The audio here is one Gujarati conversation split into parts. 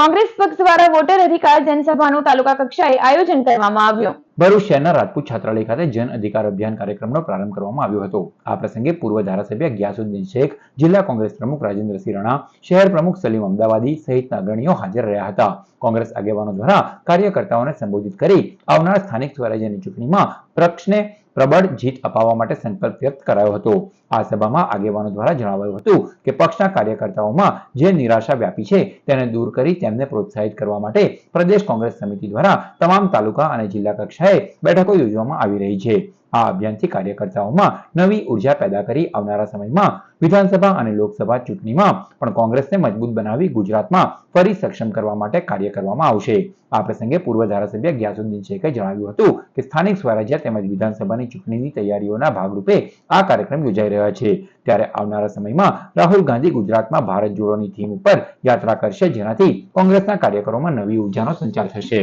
કોંગ્રેસ પક્ષ દ્વારા વોટર અધિકાર જનસભાનું તાલુકા કક્ષાએ આયોજન કરવામાં આવ્યું. ભરૂચ શહેરના રાજપૂત છાત્રાલય ખાતે જન અધિકાર અભિયાન કાર્યક્રમનો પ્રારંભ કરવામાં આવ્યો હતો. આ પ્રસંગે પૂર્વ ધારાસભ્ય ગ્યાસુદ્દીન શેખ, જિલ્લા કોંગ્રેસ પ્રમુખ રાજેન્દ્રસિંહ રણા, શહેર પ્રમુખ સલીમ અમદાવાદી સહિતના અગ્રણીઓ હાજર રહ્યા હતા. કોંગ્રેસ આગેવાનો દ્વારા કાર્યકર્તાઓને સંબોધિત કરી આવનાર સ્થાનિક સ્વરાજ્યની ચૂંટણીમાં પક્ષને પ્રબળ જીત અપાવવા માટે સંકલ્પ વ્યક્ત કરાયો હતો. આ સભામાં આગેવાનો દ્વારા જણાવાયું હતું કે પક્ષના કાર્યકર્તાઓમાં જે નિરાશા વ્યાપી છે તેને દૂર કરી તેમને પ્રોત્સાહિત કરવા માટે પ્રદેશ કોંગ્રેસ સમિતિ દ્વારા તમામ તાલુકા અને જિલ્લા કક્ષાએ બેઠકો યોજવામાં આવી રહી છે. આ અભિયાનથી કાર્યકર્તાઓમાં નવી ઊર્જા પેદા કરી આવનારા સમયમાં વિધાનસભા અને લોકસભા ચૂંટણીમાં પણ કોંગ્રેસને મજબૂત બનાવી ગુજરાતમાં ફરી સક્ષમ કરવા માટે કાર્ય કરવામાં આવશે. આ પ્રસંગે પૂર્વ ધારાસભ્ય ગ્યાસુદ્દીન શેખે જણાવ્યું હતું કે સ્થાનિક સ્વરાજ્ય તેમજ વિધાનસભાની ચૂંટણીની તૈયારીઓના ભાગરૂપે આ કાર્યક્રમ યોજાઈ રહ્યા છે. ત્યારે આવનારા સમયમાં રાહુલ ગાંધી ગુજરાતમાં ભારત જોડોની થીમ ઉપર યાત્રા કરશે જેનાથી કોંગ્રેસના કાર્યકરોમાં નવી ઉર્જાનો સંચાર થશે.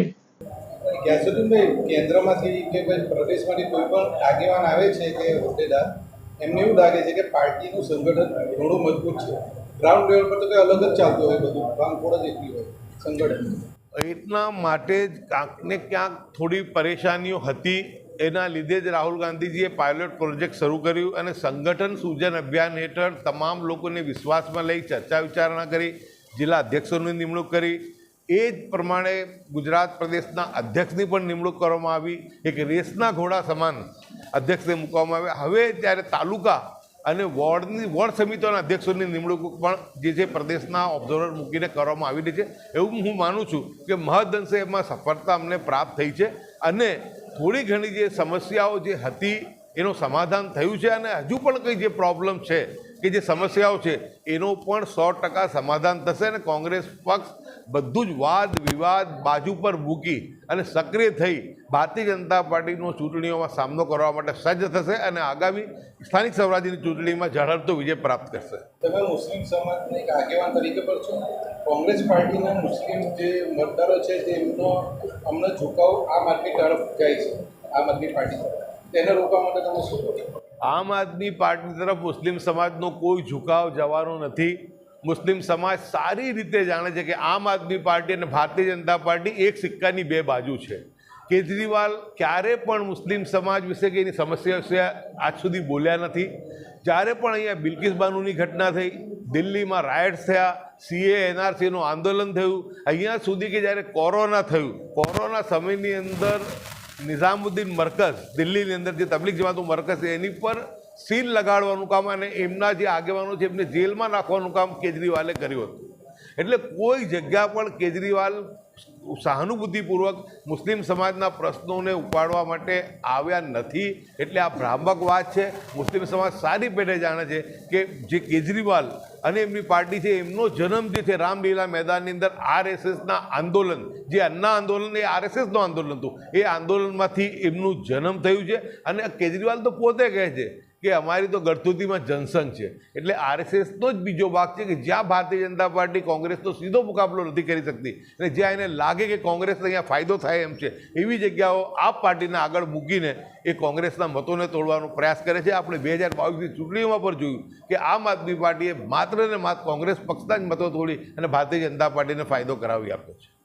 ગ્યાસુદ્દીનભાઈ કેન્દ્રમાંથી કે ભાઈ પ્રદેશમાંથી કોઈ પણ આગેવાન આવે છે કે હોદ્દેદાર, એમને એવું લાગે છે કે પાર્ટીનું સંગઠન ઘણું મજબૂત છે. ગ્રાઉન્ડ લેવલ પર તો કંઈ અલગ જ ચાલતું હોય બધું. ભાંગફોડ જ એટલી હોય સંગઠન. એટલા માટે જ ક્યાંક ક્યાંક થોડી પરેશાનીઓ હતી. એના લીધે જ રાહુલ ગાંધીજીએ પાયલોટ પ્રોજેક્ટ શરૂ કર્યું અને સંગઠન સૂજન અભિયાન હેઠળ તમામ લોકોને વિશ્વાસમાં લઈ ચર્ચા વિચારણા કરી, જિલ્લા અધ્યક્ષોની નિમણૂક કરી એ જ પ્રમાણે ગુજરાત પ્રદેશના અધ્યક્ષની પણ નિમણૂક કરવામાં આવી. એક રેસના ઘોડા સમાન અધ્યક્ષને મૂકવામાં આવ્યા. હવે ત્યારે તાલુકા અને વોર્ડની, વોર્ડ સમિતિઓના અધ્યક્ષોની નિમણૂક પણ જે છે પ્રદેશના ઓબ્ઝર્વર મૂકીને કરવામાં આવી રહી છે. એવું હું માનું છું કે મહદઅંશે એમાં સફળતા અમને પ્રાપ્ત થઈ છે અને થોડી ઘણી જે સમસ્યાઓ જે હતી એનું સમાધાન થયું છે અને હજુ પણ કંઈ જે પ્રોબ્લેમ છે કે જે સમસ્યાઓ છે, એનું પણ સો ટકા સમાધાન થશે અને કોંગ્રેસ પક્ષ બધું જ વાદ વિવાદ બાજુ પર મૂકી અને સક્રિય થઈ ભારતીય જનતા પાર્ટીનો ચૂંટણીઓમાં સામનો કરવા માટે સજ્જ થશે અને આગામી સ્થાનિક સ્વરાજ્યની ચૂંટણીમાં ઝડપતો વિજય પ્રાપ્ત કરશે. તમે મુસ્લિમ સમાજના એક આગેવાન તરીકે પણ છો. કોંગ્રેસ પાર્ટીના મુસ્લિમ જે મતદારો છે તેમનો અમને ઝુકાવ આમ આદમી તરફ જાય છે આમ આદમી પાર્ટી. તેને રોકવા માટે તમે શું આમ આદમી પાર્ટી તરફ મુસ્લિમ સમાજનો કોઈ ઝુકાવ જવાનો નથી. મુસ્લિમ સમાજ સારી રીતે જાણે છે કે આમ આદમી પાર્ટી અને ભારતીય જનતા પાર્ટી એક સિક્કાની બે બાજુ છે. કેજરીવાલ ક્યારે પણ મુસ્લિમ સમાજ વિશે કે એની સમસ્યા વિશે આજ સુધી બોલ્યા નથી. જ્યારે પણ અહીંયા બિલકિસ બાનુની ઘટના થઈ, દિલ્હીમાં રાયટ્સ થયા, સીએ, એનઆરસીનું આંદોલન થયું. અહીંયા સુધી કે જ્યારે કોરોના થયું, કોરોના સમયની અંદર નિઝામુદ્દીન મરકઝ, દિલ્હીની અંદર જે તબલીગ જમાતનું મરકઝ છે, એની પર સીલ લગાડવાનું કામ અને એમના જે આગેવાનો છે, એમને જેલમાં નાખવાનું કામ કેજરીવાલે કર્યું હતું. એટલે કોઈ જગ્યા પણ કેજરીવાલ સહાનુભૂતિપૂર્વક મુસ્લિમ સમાજના પ્રશ્નોને ઉપાડવા માટે આવ્યા નથી. એટલે આ ભ્રામક વાત છે. મુસ્લિમ સમાજ સારી પેઢે જાણે છે કે જે કેજરીવાલ અને એમની પાર્ટી છે, એમનો જન્મ જે છે, રામલીલા મેદાનની અંદર આરએસએસના આંદોલન, જે અન્ના આંદોલન, એ આરએસએસનું આંદોલન હતું. એ આંદોલનમાંથી એમનું જન્મ થયું છે અને કેજરીવાલ તો પોતે કહે છે કે અમારી તો ગળથુતીમાં જનસંઘ છે. એટલે આરએસએસનો જ બીજો ભાગ છે કે જ્યાં ભારતીય જનતા પાર્ટી કોંગ્રેસનો સીધો મુકાબલો નથી કરી શકતી. અને જ્યાં એને લાગે કે કોંગ્રેસને અહીંયા ફાયદો થાય એમ છે, એવી જગ્યાઓ આ પાર્ટીને આગળ મૂકીને એ કોંગ્રેસના મતોને તોડવાનો પ્રયાસ કરે છે. આપણે બે હજાર બાવીસની ચૂંટણીઓમાં પણ જોયું કે આમ આદમી પાર્ટીએ માત્ર ને માત્ર કોંગ્રેસ પક્ષના જ મતો તોડી અને ભારતીય જનતા પાર્ટીને ફાયદો કરાવી આપ્યો છે.